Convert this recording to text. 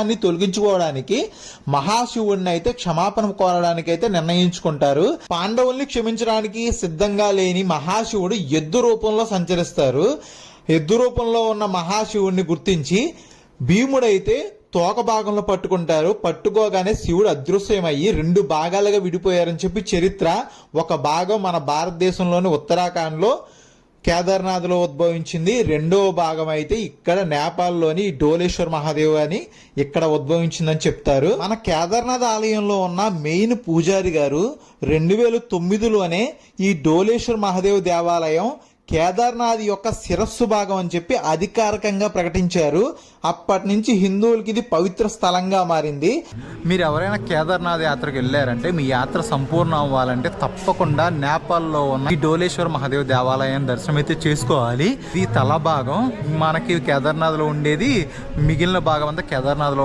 అన్ని తొలగించుకోవడానికి మహాశివుడిని అయితే క్షమాపణ కోరడానికి అయితే నిర్ణయించుకుంటారు. పాండవుల్ని క్షమించడానికి సిద్ధంగా లేని మహాశివుడు ఎద్దు రూపంలో సంచరిస్తారు. ఎద్దు రూపంలో ఉన్న మహాశివుడిని గుర్తించి భీముడైతే తోక భాగంలో పట్టుకుంటారు. పట్టుకోగానే శివుడు అదృశ్యమయ్యి రెండు భాగాలుగా విడిపోయారని చెప్పి చరిత్ర. ఒక భాగం మన భారతదేశంలోని ఉత్తరాఖండ్లో కేదార్నాథ్లో ఉద్భవించింది. రెండవ భాగం అయితే ఇక్కడ నేపాల్లోని డోలేశ్వర్ మహాదేవ్ అని ఇక్కడ ఉద్భవించిందని చెప్తారు. మన కేదార్నాథ్ ఆలయంలో ఉన్న మెయిన్ పూజారి గారు రెండు వేల తొమ్మిదిలోనే ఈ డోలేశ్వర్ మహాదేవ్ దేవాలయం కేదార్నాథ్ యొక్క శిరస్సు భాగం అని చెప్పి అధికారికంగా ప్రకటించారు. అప్పటి నుంచి హిందువులకి ఇది పవిత్ర స్థలంగా మారింది. మీరు ఎవరైనా కేదార్నాథ్ యాత్రకు వెళ్ళారంటే మీ యాత్ర సంపూర్ణ అవ్వాలంటే తప్పకుండా నేపాల్లో ఉన్న ఈ డోలేశ్వర మహాదేవ్ దేవాలయం దర్శనం అయితే చేసుకోవాలి. ఈ తల భాగం మనకి కేదార్నాథ్లో ఉండేది. మిగిలిన భాగం అంతా కేదార్నాథ్లో